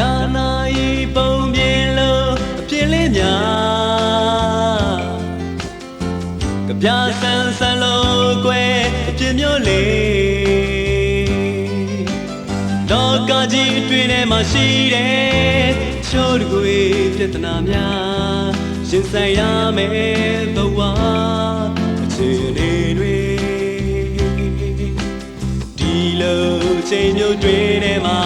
ဒါနာဤပုံပြင်းလို့အပြင်းလေးများကြပြဆန်းဆန်းလို့ကွယ်အပြင်းမျိုးလေးတော့ကကြီးအတွင်းထဲမှာရှိတယ်ချိုးတကွေပြဿနာများရှင်ဆိုင်ရမယ်ဘဝအခြေအနေတွေဒီလိုချိန်မျိုးတွေထဲမှာ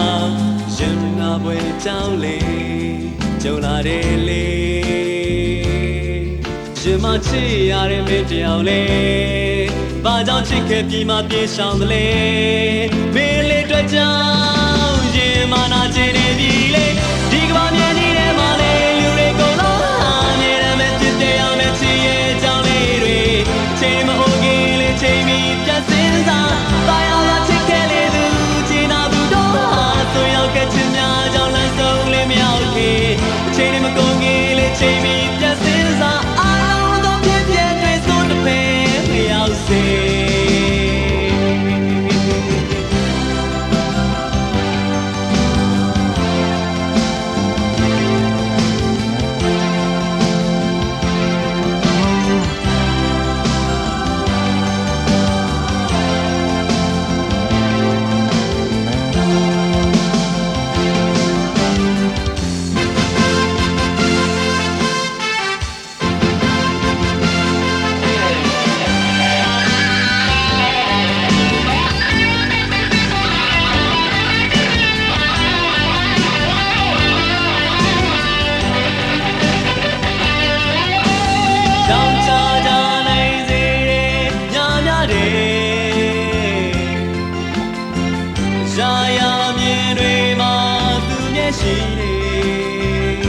ရင်နာပွဲကြောင်းလေးကြုံလာတယ်လေရှင်မချစ်ရတဲ့မင်းတယောက်လေဘာကြောင့်ချစ်ခဲ့ပြီးမှပြေးရှောင်သလဲမင်းလေး ရာယာမြင်တွေမှာသူမျက်ရှိတယ်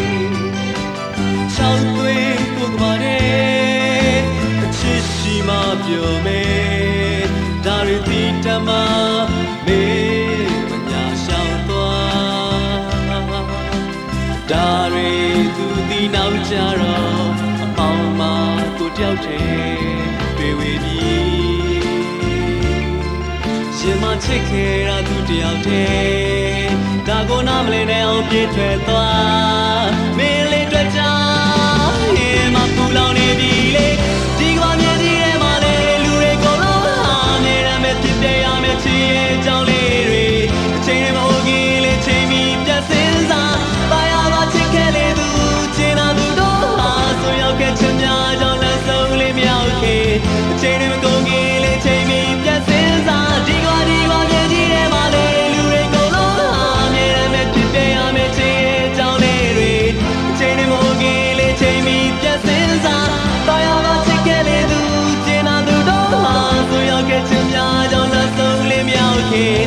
ချောင်းသွေးကိုကမာတယ်အချစ်ရှိမှပြောမယ်ဒါရီတီတမမေမညာရှောင်းသွားဒါရီသူဒီနောက်ကြတော့အပေါင်းမကိုတယောက်တည်းတွေ့ဝေပြီ ရှင်မချစ်ခဲ့တာသူတယောက်တည်းဒါကိုနားမလည်နဲ့အောင်ပြေးထွက်သွားမင်းလေး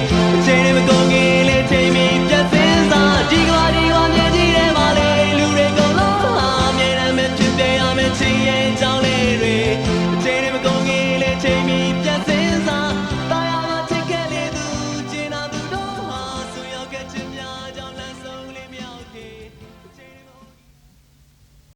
It's ain't even